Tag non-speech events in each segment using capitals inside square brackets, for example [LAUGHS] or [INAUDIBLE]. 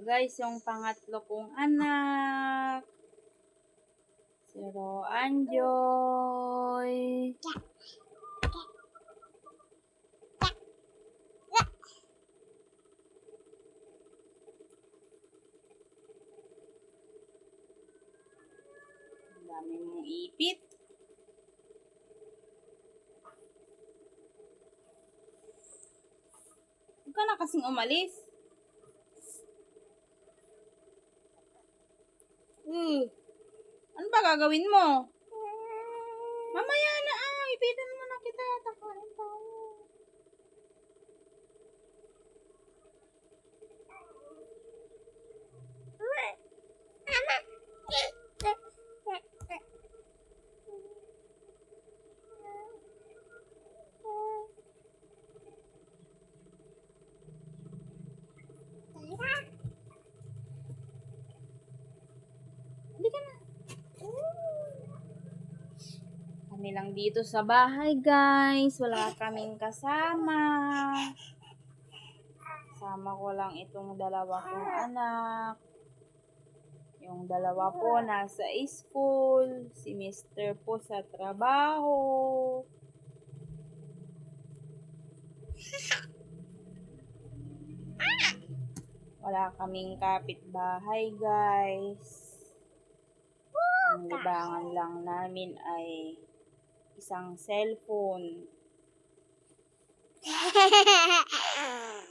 guys, yung pangatlo kong anak. Si Roanjoy. Ang dami ipit. Huwag ka na kasing umalis. Hmm. Ano ba gagawin mo? Mamaya na ah. Ipitan mo na kita. Takain tayo. Hindi ka na. Kami lang dito sa bahay, guys. Wala kaming kasama. Kasama ko lang itong dalawa kong anak. Yung dalawa po nasa school. Si Mr. po sa trabaho. Wala kaming kapitbahay, guys. Ang libangan lang namin ay isang cellphone. [LAUGHS]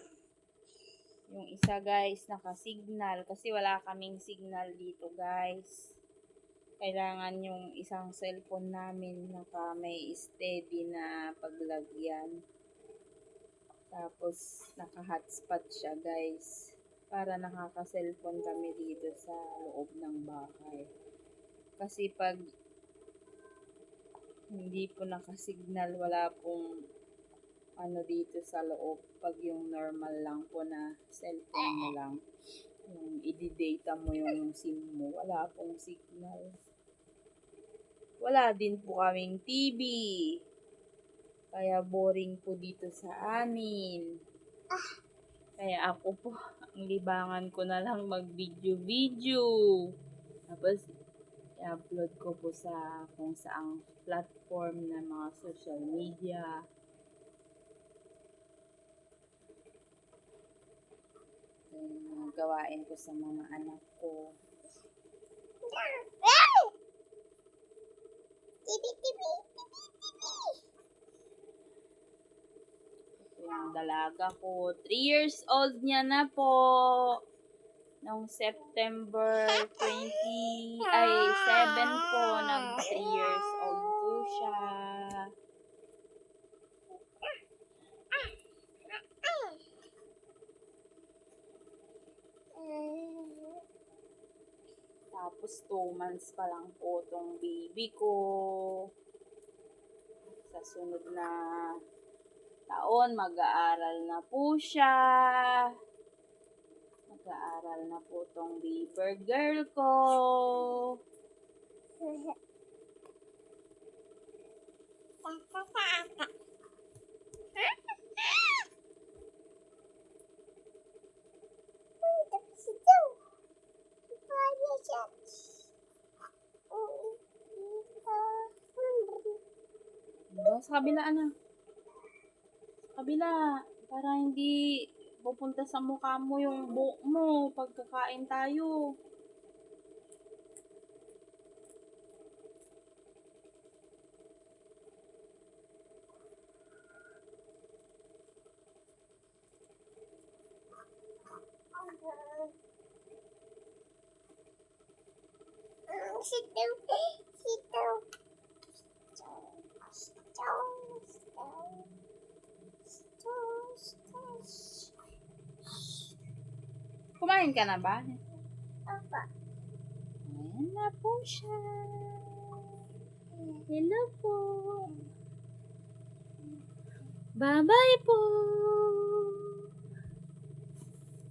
Yung isa, guys, naka-signal. Kasi wala kaming signal dito, guys. Kailangan yung isang cellphone namin naka may steady na paglagyan. Tapos, naka-hotspot siya, guys. Para nakaka-cellphone kami dito sa loob ng bahay. Kasi pag hindi po nakasignal, wala pong ano dito sa loob. Pag yung normal lang po na cellphone mo lang, yung i-data mo yung SIM mo, wala pong signal. Wala din po kaming TV. Kaya boring po dito sa amin. Kaya ako po, ang libangan ko na lang mag-video-video. Tapos, i-upload ko po sa kung saang platform na mga social media. Yung gawain ko sa mga anak ko. Yung dalaga ko. 3 years old niya na po. Noong September 20, ay 7 po, nag 3 years old po siya. Tapos 2 months pa lang po tong baby ko. Sa sunod na taon, mag-aaral na po siya. Mag-aaral na po tong beaver girl ko. Doon sa kabila, ano? Kabila. Para hindi pupunta sa mukha mo yung buhok mo pagkakain tayo. Sit down. Sit down. Sit down. Sit Kumain ka na ba? Apa. Ayan na po siya. Hello po. Bye-bye po.